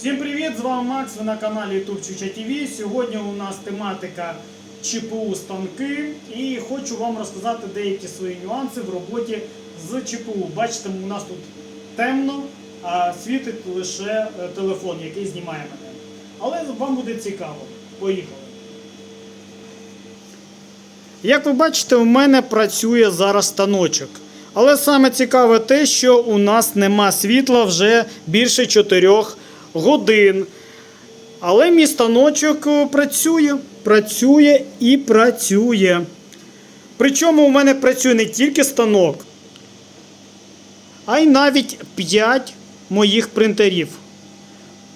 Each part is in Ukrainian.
Всім привіт! З вами Макс. Ви на каналі YouTube Чуча ТВ. Сьогодні у нас тематика ЧПУ станки і хочу вам розказати деякі свої нюанси в роботі з ЧПУ. Бачите, у нас тут темно, а світить лише е, телефон, який знімає мене. Але вам буде цікаво. Поїхали. Як ви бачите, у мене працює зараз станочок. Але саме цікаве те, що у нас нема світла вже більше 4 годин. Але мій станочок е, працює, працює і працює. Причому у мене працює не тільки станок, а й навіть 5 моїх принтерів.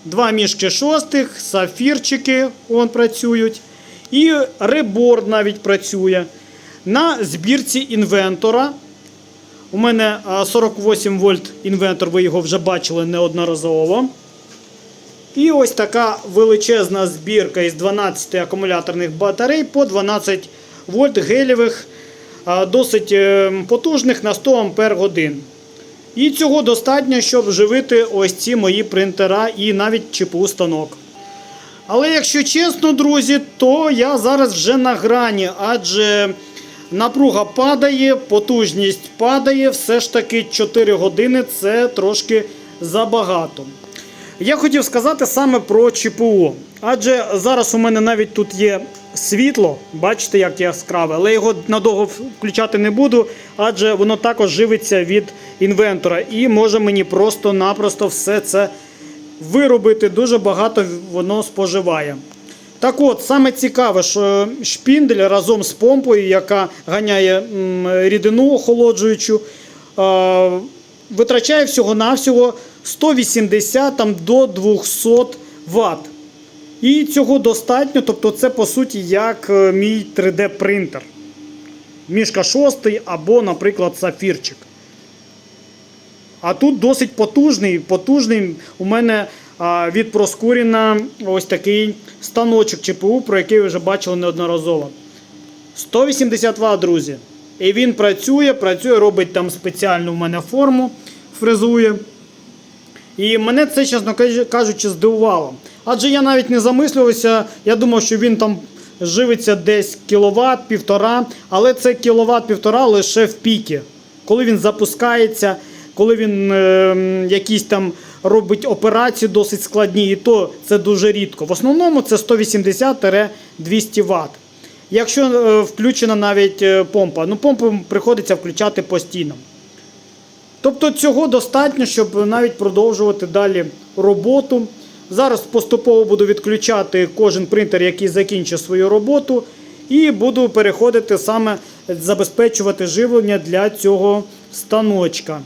Два мішки шостих, сафірчики он працюють. І реборд навіть працює. На збірці інвентора. У мене 48 вольт інвентор, ви його вже бачили неодноразово. І ось така величезна збірка із 12 акумуляторних батарей по 12 вольт гелєвих, досить е, потужних на 100 ампер годин. І цього достатньо, щоб живити ось ці мої принтера і навіть ЧПУ станок. Але якщо чесно, друзі, то я зараз вже на грані, адже напруга падає, потужність падає, все ж таки 4 години це трошки забагато. Я хотів сказати саме про ЧПУ. Адже зараз у мене навіть тут є світло, бачите, як яскраве, але його надовго включати не буду, адже воно також живиться від інвентора і може мені просто-напросто все це виробити. Дуже багато воно споживає. Так от, саме цікаве, що шпіндель разом з помпою, яка ганяє рідину охолоджуючу, витрачає всього-навсього 180 там, до 200 Вт. І цього достатньо, тобто це по суті як е, мій 3D принтер. Мішка 6 або, наприклад, сафірчик. А тут досить потужний. Потужний у мене від Проскуріна ось такий станочок ЧПУ, про який ви вже бачили неодноразово. 180 Вт, друзі. І він працює, працює, робить там спеціальну в мене форму, фрезує. І мене це, чесно кажучи, здивувало. Адже я навіть не замислювався, я думав, що він там живиться десь кіловат, півтора, але це кіловат півтора лише в піки. Коли він запускається, коли він е, якісь там робить операції досить складні, і то це дуже рідко. В основному це 180-200 Вт. Якщо е, включена навіть е, помпа, ну помпу приходиться включати постійно. Тобто цього достатньо, щоб навіть продовжувати далі роботу. Зараз поступово буду відключати кожен принтер, який закінчить свою роботу, і буду переходити саме забезпечувати живлення для цього станочка.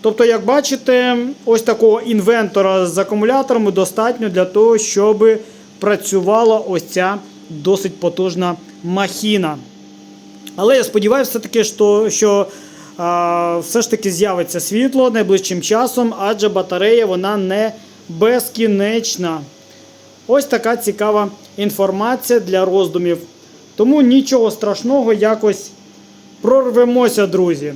Тобто, як бачите, ось такого інвентора з акумуляторами достатньо для того, щоб працювала ось ця досить потужна махіна. Але я сподіваюся, все-таки, що, все ж таки з'явиться світло найближчим часом, адже батарея вона не безкінечна. Ось така цікава інформація для роздумів. Тому нічого страшного, якось прорвемося, друзі.